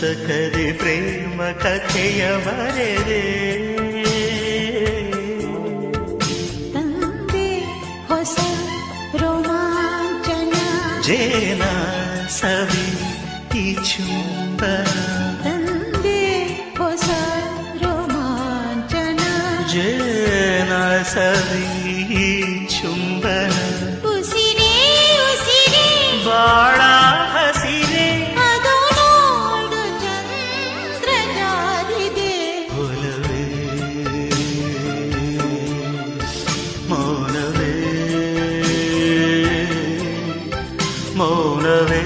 ಜಗದಿ ಪ್ರೇಮ ಕಥೆಯ ಬರೆದೆ ತಂದೆ ಹೊಸ ರೋಮಾಂಚನ ಜೇನ ಸವಿ ಈ ಚುಂಬನ ತಂದೆ ಹೊಸ ರೋಮಾಂಚನ ಜೇನ ಸವಿ ಈ మౌనవే